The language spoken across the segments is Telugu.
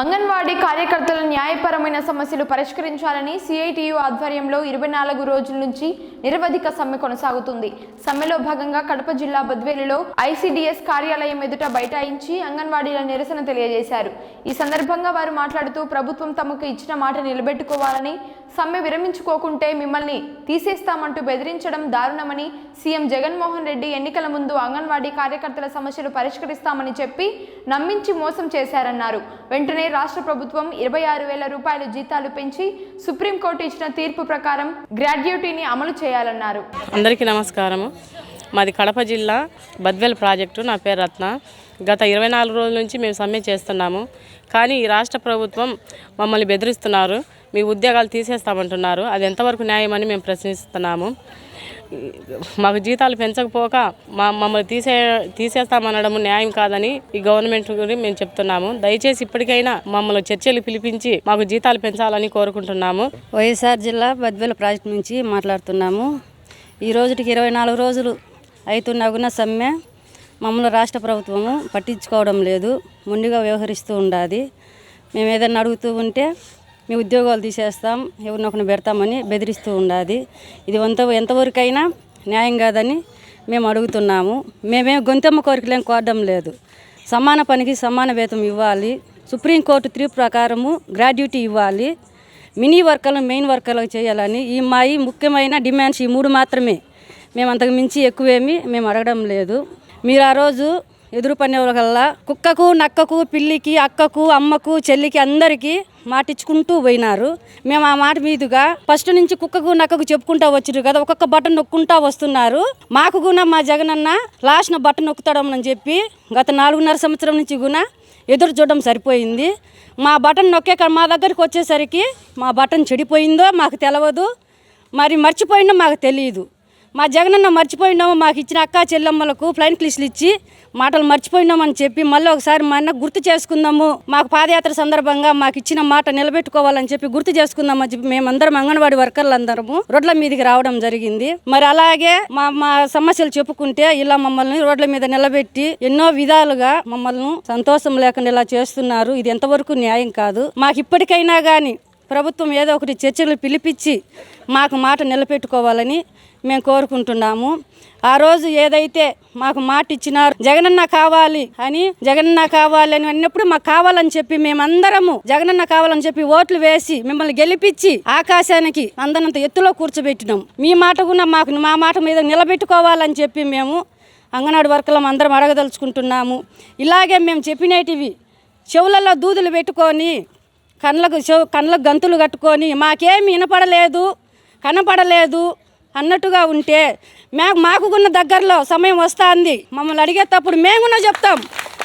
అంగన్వాడీ కార్యకర్తల న్యాయపరమైన సమస్యలు పరిష్కరించాలని సిఐటియు ఆధ్వర్యంలో ఇరవై నాలుగు రోజుల నుంచి నిరవధిక సమ్మె కొనసాగుతుంది. సమ్మెలో భాగంగా కడప జిల్లా బద్వేలులో ఐసిడిఎస్ కార్యాలయం ఎదుట బైఠాయించి అంగన్వాడీల నిరసన తెలియజేశారు. ఈ సందర్భంగా వారు మాట్లాడుతూ ప్రభుత్వం తమకు ఇచ్చిన మాట నిలబెట్టుకోవాలని సమ్మె విరమించుకోకుంటే మిమ్మల్ని తీసేస్తామంటూ బెదిరించడం దారుణమని సీఎం జగన్మోహన్ రెడ్డి ఎన్నికల ముందు అంగన్వాడీ కార్యకర్తల సమస్యలు పరిష్కరిస్తామని చెప్పి నమ్మించి మోసం చేశారన్నారు. వెంటనే రాష్ట్ర ప్రభుత్వం ఇరవై ఆరు వేల రూపాయలు జీతాలు పెంచి సుప్రీంకోర్టు ఇచ్చిన తీర్పు ప్రకారం గ్రాడ్యుటీని అమలు చేయాలన్నారు. అందరికీ నమస్కారము. మాది కడప జిల్లా బద్వెల్ ప్రాజెక్టు. నా పేరు రత్న. గత ఇరవై నాలుగు రోజుల నుంచి మేము సమ్మె చేస్తున్నాము. కానీ ఈ రాష్ట్ర ప్రభుత్వం మమ్మల్ని బెదిరిస్తున్నారు. మీ ఉద్యోగాలు తీసేస్తామంటున్నారు. అది ఎంతవరకు న్యాయమని మేము ప్రశ్నిస్తున్నాము. మాకు జీతాలు పెంచకపోక మా మమ్మల్ని తీసే తీసేస్తామనడం న్యాయం కాదని ఈ గవర్నమెంట్ గురించి మేము చెప్తున్నాము. దయచేసి ఇప్పటికైనా మమ్మల్ని చర్చలు పిలిపించి మాకు జీతాలు పెంచాలని కోరుకుంటున్నాము. వైఎస్ఆర్ జిల్లా బద్వేల ప్రాజెక్ట్ నుంచి మాట్లాడుతున్నాము. ఈ రోజుకి ఇరవై నాలుగు రోజులు అవుతున్నా సమ్మె మమ్మల్ని రాష్ట్ర ప్రభుత్వము పట్టించుకోవడం లేదు. ముందుగా వ్యవహరిస్తూ ఉండాది. మేము ఏదైనా అడుగుతూ ఉంటే మీ ఉద్యోగాలు తీసేస్తాం ఎవరినొకరిని పెడతామని బెదిరిస్తూ ఉండాది. ఇది ఎంత ఎంతవరకైనా న్యాయం కాదని మేము అడుగుతున్నాము. మేమే గొంతెమ్మ కోరికలేం కోరడం లేదు. సమాన పనికి సమాన వేతం ఇవ్వాలి. సుప్రీంకోర్టు తీర్పు ప్రకారము గ్రాడ్యుటీ ఇవ్వాలి. మినీ వర్కర్లు మెయిన్ వర్కర్లకు చేయాలని ఈ మా ఈ ముఖ్యమైన డిమాండ్స్ ఈ మూడు మాత్రమే. మేము అంతకు మించి ఎక్కువేమి మేము అడగడం లేదు. మీరు ఆ రోజు ఎదురు పనే కుక్కకు నక్కకు పిల్లికి అక్కకు అమ్మకు చెల్లికి అందరికీ మాటిచ్చుకుంటూ పోయినారు. మేము ఆ మాట మీదుగా ఫస్ట్ నుంచి కుక్కకు నక్కకు చెప్పుకుంటా వచ్చారు కదా ఒక్కొక్క బటన్ నొక్కుంటా వస్తున్నారు. మాకు కూడా మా జగనన్న లాస్ట్న బటన్ నొక్కుతాడమని చెప్పి గత నాలుగున్నర సంవత్సరం నుంచి కూడా ఎదురు చూడడం సరిపోయింది. మా బటన్ నొక్కే మా దగ్గరికి వచ్చేసరికి మా బటన్ చెడిపోయిందో మాకు తెలియదు మరి మర్చిపోయిందో మాకు తెలియదు మా జగనన్న మర్చిపోయినాము మాకు ఇచ్చిన అక్క చెల్లెమ్మలకు ఫ్లైన్ క్లిస్లు ఇచ్చి మాటలు మర్చిపోయినామని చెప్పి మళ్ళీ ఒకసారి మా అన్న గుర్తు చేసుకుందాము మాకు పాదయాత్ర సందర్భంగా మాకు ఇచ్చిన మాట నిలబెట్టుకోవాలని చెప్పి గుర్తు చేసుకుందామని చెప్పి మేమందరం అంగన్వాడీ వర్కర్లు అందరము రోడ్ల మీదకి రావడం జరిగింది. మరి అలాగే మా మా సమస్యలు చెప్పుకుంటే ఇలా మమ్మల్ని రోడ్ల మీద నిలబెట్టి ఎన్నో విధాలుగా మమ్మల్ని సంతోషం లేకుండా ఇలా చేస్తున్నారు. ఇది ఎంతవరకు న్యాయం కాదు. మాకు ఇప్పటికైనా కానీ ప్రభుత్వం ఏదో ఒకటి చర్చలు పిలిపించి మాకు మాట నిలబెట్టుకోవాలని మేము కోరుకుంటున్నాము. ఆ రోజు ఏదైతే మాకు మాట ఇచ్చినారు జగనన్న కావాలి అని జగనన్న కావాలి అని అన్నప్పుడు మాకు కావాలని చెప్పి మేమందరము జగనన్న కావాలని చెప్పి ఓట్లు వేసి మిమ్మల్ని గెలిపించి ఆకాశానికి అందనంత ఎత్తులో కూర్చోబెట్టినాం. మీ మాట కూడా మాకు మా మాట మీద నిలబెట్టుకోవాలని చెప్పి మేము అంగన్వాడి వర్కలం అందరం అడగదలుచుకుంటున్నాము. ఇలాగే మేము చెప్పినటివి చెవులలో దూదులు పెట్టుకొని కళ్ళకు చెవు కళ్ళకు గంతులు కట్టుకొని మాకేమి వినపడలేదు కనపడలేదు అన్నట్టుగా ఉంటే మాకు మాకున్న దగ్గరలో సమయం వస్తుంది. మమ్మల్ని అడిగేటప్పుడు మేము కూడా చెప్తాం.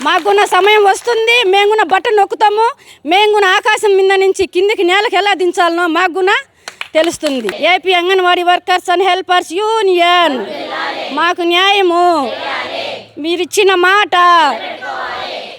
మాకున్న సమయం వస్తుంది మేము కూడా బట్ట నొక్కుతాము. మేము కూడా ఆకాశం మీద నుంచి కిందికి నేలకు ఎలా దించాలనో మాకు కూడా తెలుస్తుంది. AP Anganwadi workers and helpers union మాకు న్యాయము. మీరిచ్చిన మాట